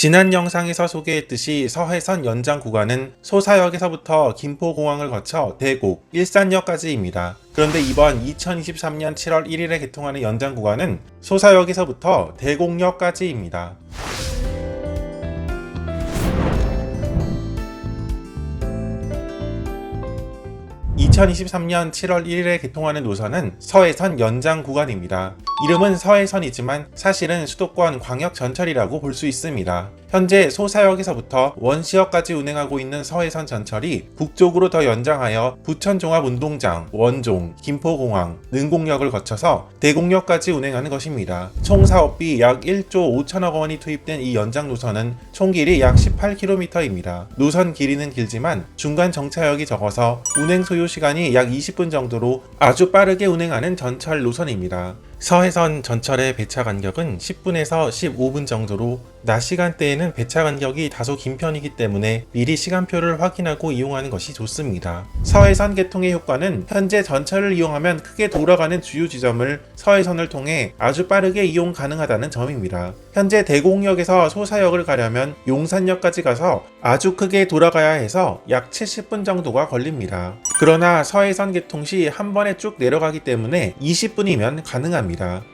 지난 영상에서 소개했듯이 서해선 연장 구간은 소사역에서부터 김포공항을 거쳐 대곡, 일산역까지입니다. 그런데 이번 2023년 7월 1일에 개통하는 연장 구간은 소사역에서부터 대곡역까지입니다. 2023년 7월 1일에 개통하는 노선은 서해선 연장 구간입니다. 이름은 서해선이지만 사실은 수도권 광역 전철이라고 볼 수 있습니다. 현재 소사역에서부터 원시역까지 운행하고 있는 서해선 전철이 북쪽으로 더 연장하여 부천종합운동장, 원종, 김포공항, 능곡역을 거쳐서 대곡역까지 운행하는 것입니다. 총 사업비 약 1조 5천억 원이 투입된 이 연장 노선은 총 길이 약 18km입니다. 노선 길이는 길지만 중간 정차역이 적어서 운행 소요 시간이 약 20분 정도로 아주 빠르게 운행하는 전철 노선입니다. 서해선 전철의 배차 간격은 10분에서 15분 정도로 낮 시간대에는 배차 간격이 다소 긴 편이기 때문에 미리 시간표를 확인하고 이용하는 것이 좋습니다. 서해선 개통의 효과는 현재 전철을 이용하면 크게 돌아가는 주요 지점을 서해선을 통해 아주 빠르게 이용 가능하다는 점입니다. 현재 대곡역에서 소사역을 가려면 용산역까지 가서 아주 크게 돌아가야 해서 약 70분 정도가 걸립니다. 그러나 서해선 개통 시 한 번에 쭉 내려가기 때문에 20분이면 가능합니다.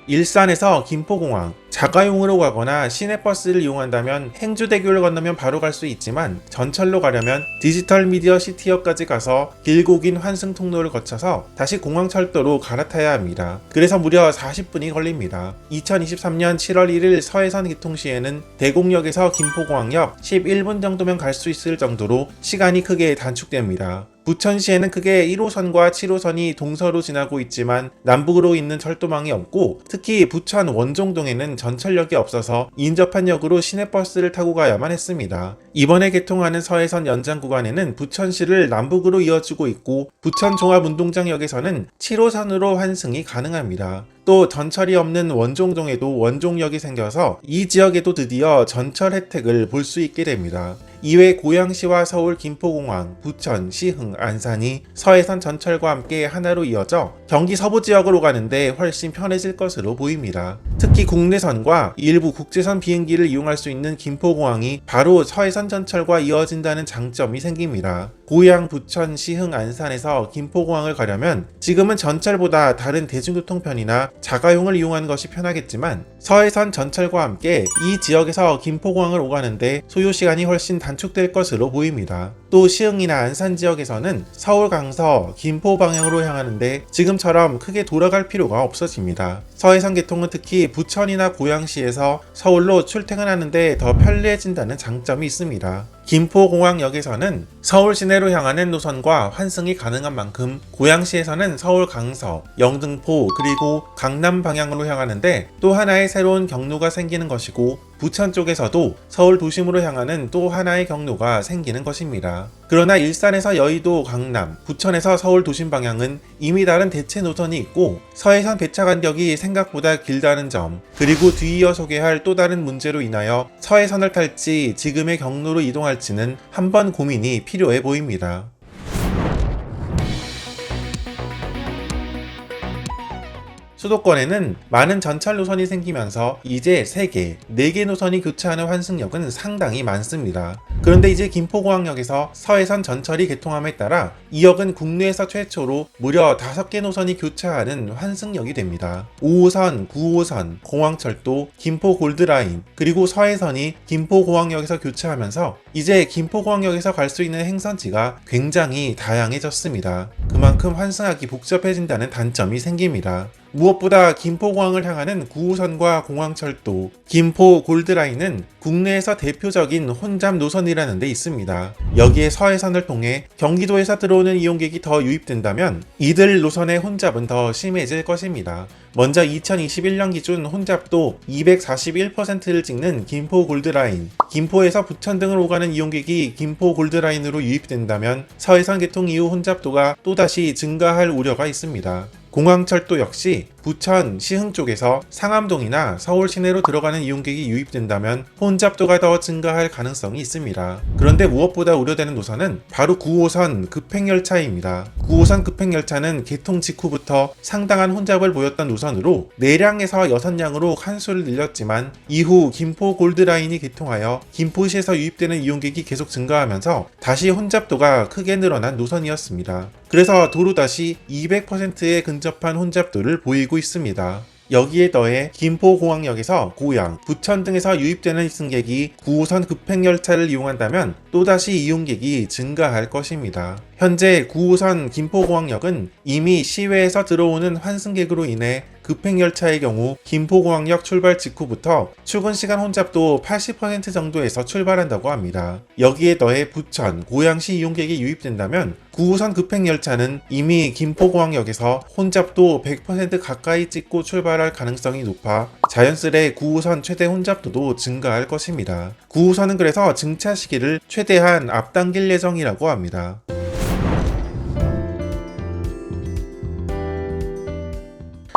일산에서 김포공항, 자가용으로 가거나 시내버스를 이용한다면 행주대교를 건너면 바로 갈 수 있지만 전철로 가려면 디지털 미디어 시티역까지 가서 길고 긴 환승 통로를 거쳐서 다시 공항철도로 갈아타야 합니다. 그래서 무려 40분이 걸립니다. 2023년 7월 1일 서해선 개통 시에는 대곡역에서 김포공항역 11분 정도면 갈 수 있을 정도로 시간이 크게 단축됩니다. 부천시에는 크게 1호선과 7호선이 동서로 지나고 있지만 남북으로 있는 철도망이 없고 특히 부천 원종동에는 전철역이 없어서 인접한 역으로 시내버스를 타고 가야만 했습니다. 이번에 개통하는 서해선 연장 구간에는 부천시를 남북으로 이어주고 있고 부천 종합운동장역에서는 7호선으로 환승이 가능합니다. 또 전철이 없는 원종동에도 원종역이 생겨서 이 지역에도 드디어 전철 혜택을 볼 수 있게 됩니다. 이외 고양시와 서울 김포공항, 부천, 시흥, 안산이 서해선 전철과 함께 하나로 이어져 경기 서부 지역으로 가는데 훨씬 편해질 것으로 보입니다. 특히 국내선과 일부 국제선 비행기를 이용할 수 있는 김포공항이 바로 서해선 전철과 이어진다는 장점이 생깁니다. 고양, 부천, 시흥, 안산에서 김포공항을 가려면 지금은 전철보다 다른 대중교통편이나 자가용을 이용하는 것이 편하겠지만 서해선 전철과 함께 이 지역에서 김포공항을 오가는데 소요 시간이 훨씬 단축될 것으로 보입니다. 또 시흥이나 안산 지역에서는 서울 강서, 김포 방향으로 향하는데 지금처럼 크게 돌아갈 필요가 없어집니다. 서해선 개통은 특히 부천이나 고양시에서 서울로 출퇴근하는데 더 편리해진다는 장점이 있습니다. 김포공항역에서는 서울 시내로 향하는 노선과 환승이 가능한 만큼 고양시에서는 서울 강서, 영등포 그리고 강남 방향으로 향하는데 또 하나의 새로운 경로가 생기는 것이고 부천 쪽에서도 서울 도심으로 향하는 또 하나의 경로가 생기는 것입니다. 그러나 일산에서 여의도, 강남, 부천에서 서울 도심 방향은 이미 다른 대체 노선이 있고 서해선 배차 간격이 생각보다 길다는 점, 그리고 뒤이어 소개할 또 다른 문제로 인하여 서해선을 탈지 지금의 경로로 이동할지는 한번 고민이 필요해 보입니다. 수도권에는 많은 전철 노선이 생기면서 이제 3개, 4개 노선이 교차하는 환승역은 상당히 많습니다. 그런데 이제 김포공항역에서 서해선 전철이 개통함에 따라 이 역은 국내에서 최초로 무려 5개 노선이 교차하는 환승역이 됩니다. 5호선, 9호선, 공항철도, 김포 골드라인, 그리고 서해선이 김포공항역에서 교차하면서 이제 김포공항역에서 갈 수 있는 행선지가 굉장히 다양해졌습니다. 그만큼 환승하기 복잡해진다는 단점이 생깁니다. 무엇보다 김포공항을 향하는 9호선과 공항철도, 김포 골드라인은 국내에서 대표적인 혼잡 노선이라는 데 있습니다. 여기에 서해선을 통해 경기도에서 들어오는 이용객이 더 유입된다면 이들 노선의 혼잡은 더 심해질 것입니다. 먼저 2021년 기준 혼잡도 241%를 찍는 김포 골드라인, 김포에서 부천 등을 오가는 이용객이 김포 골드라인으로 유입된다면 서해선 개통 이후 혼잡도가 또다시 증가할 우려가 있습니다. 공항철도 역시 부천, 시흥 쪽에서 상암동이나 서울 시내로 들어가는 이용객이 유입된다면 혼잡도가 더 증가할 가능성이 있습니다. 그런데 무엇보다 우려되는 노선은 바로 9호선 급행열차입니다. 9호선 급행열차는 개통 직후부터 상당한 혼잡을 보였던 노선으로 4량에서 6량으로 칸수를 늘렸지만 이후 김포 골드라인이 개통하여 김포시에서 유입되는 이용객이 계속 증가하면서 다시 혼잡도가 크게 늘어난 노선이었습니다. 그래서 도로 다시 200%에 근접한 혼잡도를 보이고 있습니다. 여기에 더해 김포공항역에서 고양, 부천 등에서 유입되는 승객이 9호선 급행열차를 이용한다면 또다시 이용객이 증가할 것입니다. 현재 9호선 김포공항역은 이미 시외에서 들어오는 환승객으로 인해 급행열차의 경우 김포공항역 출발 직후부터 출근 시간 혼잡도 80% 정도에서 출발한다고 합니다. 여기에 더해 부천, 고양시 이용객이 유입된다면 9호선 급행열차는 이미 김포공항역에서 혼잡도 100% 가까이 찍고 출발할 가능성이 높아 자연스레 9호선 최대 혼잡도도 증가할 것입니다. 9호선은 그래서 증차 시기를 최대한 앞당길 예정이라고 합니다.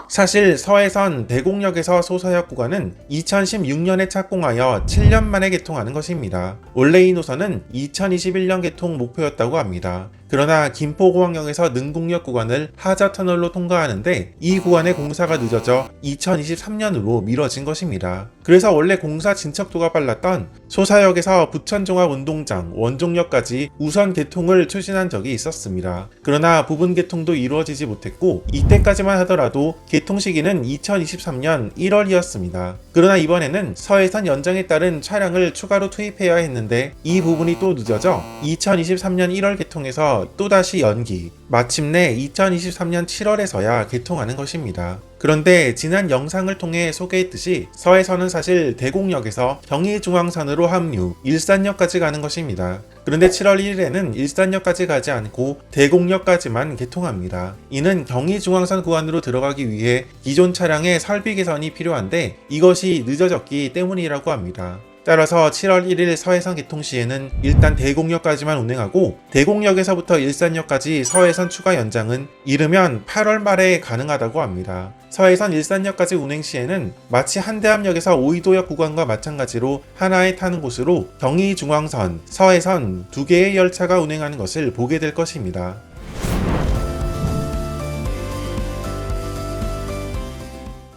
사실 서해선 대곡역에서 소서역 구간은 2016년에 착공하여 7년 만에 개통하는 것입니다. 원래 이 노선은 2021년 개통 목표였다고 합니다. 그러나 김포공항역에서 능곡역 구간을 하자터널로 통과하는데 이 구간의 공사가 늦어져 2023년으로 미뤄진 것입니다. 그래서 원래 공사 진척도가 빨랐던 소사역에서 부천종합운동장, 원종역까지 우선 개통을 추진한 적이 있었습니다. 그러나 부분 개통도 이루어지지 못했고 이때까지만 하더라도 개통 시기는 2023년 1월이었습니다. 그러나 이번에는 서해선 연장에 따른 차량을 추가로 투입해야 했는데 이 부분이 또 늦어져 2023년 1월 개통에서 또다시 연기, 마침내 2023년 7월에서야 개통하는 것입니다. 그런데 지난 영상을 통해 소개했듯이 서해선은 사실 대곡역에서 경의중앙선으로 합류, 일산역까지 가는 것입니다. 그런데 7월 1일에는 일산역까지 가지 않고 대곡역까지만 개통합니다. 이는 경의중앙선 구간으로 들어가기 위해 기존 차량의 설비 개선이 필요한데 이것이 늦어졌기 때문이라고 합니다. 따라서 7월 1일 서해선 개통 시에는 일단 대곡역까지만 운행하고 대곡역에서부터 일산역까지 서해선 추가 연장은 이르면 8월 말에 가능하다고 합니다. 서해선 일산역까지 운행 시에는 마치 한대암역에서 오이도역 구간과 마찬가지로 하나에 타는 곳으로 경의중앙선, 서해선 두 개의 열차가 운행하는 것을 보게 될 것입니다.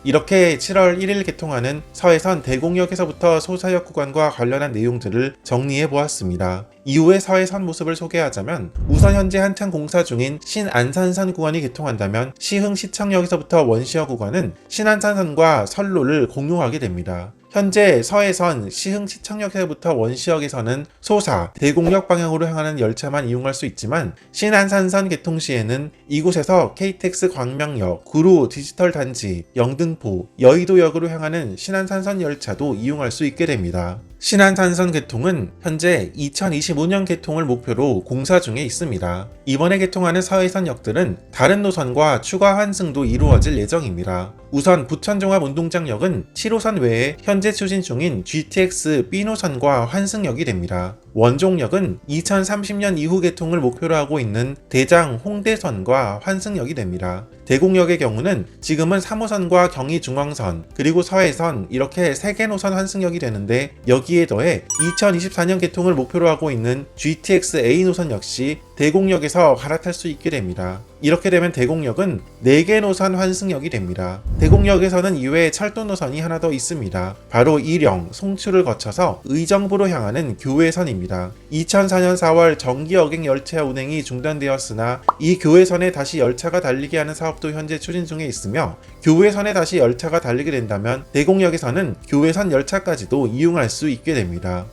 이렇게 7월 1일 개통하는 서해선 대곡역에서부터 소사역 구간과 관련한 내용들을 정리해 보았습니다. 이후에 서해선 모습을 소개하자면 우선 현재 한창 공사 중인 신안산선 구간이 개통한다면 시흥 시청역에서부터 원시역 구간은 신안산선과 선로를 공유하게 됩니다. 현재 서해선 시흥 시청역에서부터 원시역에서는 소사, 대곡역 방향으로 향하는 열차만 이용할 수 있지만 신안산선 개통 시에는 이곳에서 KTX 광명역, 구로 디지털 단지, 영등포, 여의도역으로 향하는 신안산선 열차도 이용할 수 있게 됩니다. 신안산선 개통은 현재 2025년 개통을 목표로 공사 중에 있습니다. 이번에 개통하는 서해선 역들은 다른 노선과 추가 환승도 이루어질 예정입니다. 우선 부천종합운동장역은 7호선 외에 현재 추진 중인 GTX B노선과 환승역이 됩니다. 원종역은 2030년 이후 개통을 목표로 하고 있는 대장 홍대선과 환승역이 됩니다. 대곡역의 경우는 지금은 3호선과 경의중앙선 그리고 서해선 이렇게 3개 노선 환승역이 되는데 여기에 더해 2024년 개통을 목표로 하고 있는 GTX A 노선 역시 대곡역에서 갈아탈 수 있게 됩니다. 이렇게 되면 대곡역은 4개 노선 환승역이 됩니다. 대곡역에서는 이외에 철도 노선이 하나 더 있습니다. 바로 일영, 송출을 거쳐서 의정부로 향하는 교외선입니다. 2004년 4월 정기 여객 열차 운행이 중단되었으나 이 교외선에 다시 열차가 달리게 하는 사업도 현재 추진 중에 있으며 교외선에 다시 열차가 달리게 된다면 대곡역에서는 교외선 열차까지도 이용할 수 있게 됩니다.